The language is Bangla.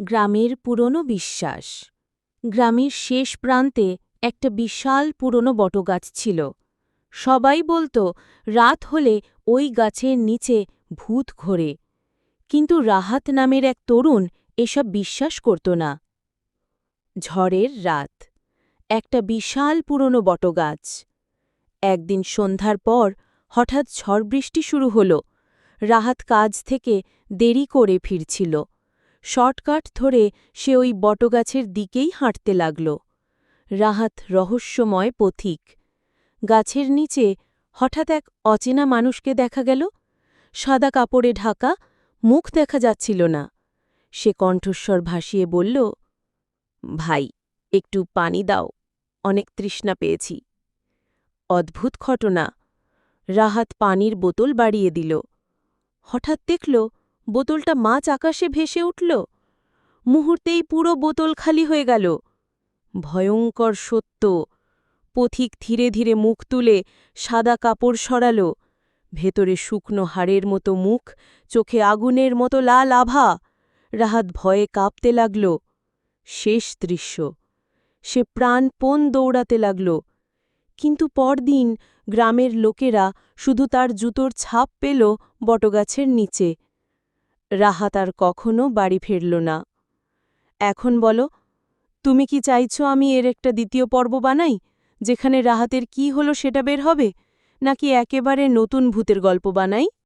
গ্রামের পুরনো বিশ্বাস। গ্রামের শেষ প্রান্তে একটা বিশাল পুরনো বটগাছ ছিল। সবাই বলতো, রাত হলে ওই গাছের নিচে ভূত ঘোরে। কিন্তু রাহাত নামের এক তরুণ এসব বিশ্বাস করত না। ঝড়ের রাত, একটা বিশাল পুরনো বটগাছ। একদিন সন্ধ্যার পর হঠাৎ ঝড় বৃষ্টি শুরু হল। রাহাত কাজ থেকে দেরি করে ফিরছিল। শর্টকাট ধরে সে ওই বটগাছের দিকেই হাঁটতে লাগল। রাহাত রহস্যময় পথিক। গাছের নিচে হঠাৎ এক অচেনা মানুষকে দেখা গেল। সাদা কাপড়ে ঢাকা, মুখ দেখা যাচ্ছিল না। সে কণ্ঠস্বর ভাসিয়ে বলল, ভাই, একটু পানি দাও, অনেক তৃষ্ণা পেয়েছি। অদ্ভুত ঘটনা। রাহাত পানির বোতল বাড়িয়ে দিল। হঠাৎ দেখল বোতলটা মাছ আকাশে ভেসে উঠল। মুহূর্তেই পুরো বোতল খালি হয়ে গেল। ভয়ঙ্কর সত্য। পথিক ধীরে ধীরে মুখ তুলে সাদা কাপড় সরাল। ভেতরে শুকনো হাড়ের মতো মুখ, চোখে আগুনের মতো লাল আভা। রাহাত ভয়ে কাঁপতে লাগল। শেষ দৃশ্য। সে প্রাণপণ দৌড়াতে লাগল। কিন্তু পরদিন গ্রামের লোকেরা শুধু তার জুতোর ছাপ পেল বটগাছের নিচে। রাহাত আর কখনো বাড়ি ফিরল না। এখন বলো, তুমি কি চাইছো আমি এর একটা দ্বিতীয় পর্ব বানাই, যেখানে রাহাতের কি হলো সেটা বের হবে, নাকি একেবারে নতুন ভূতের গল্প বানাই?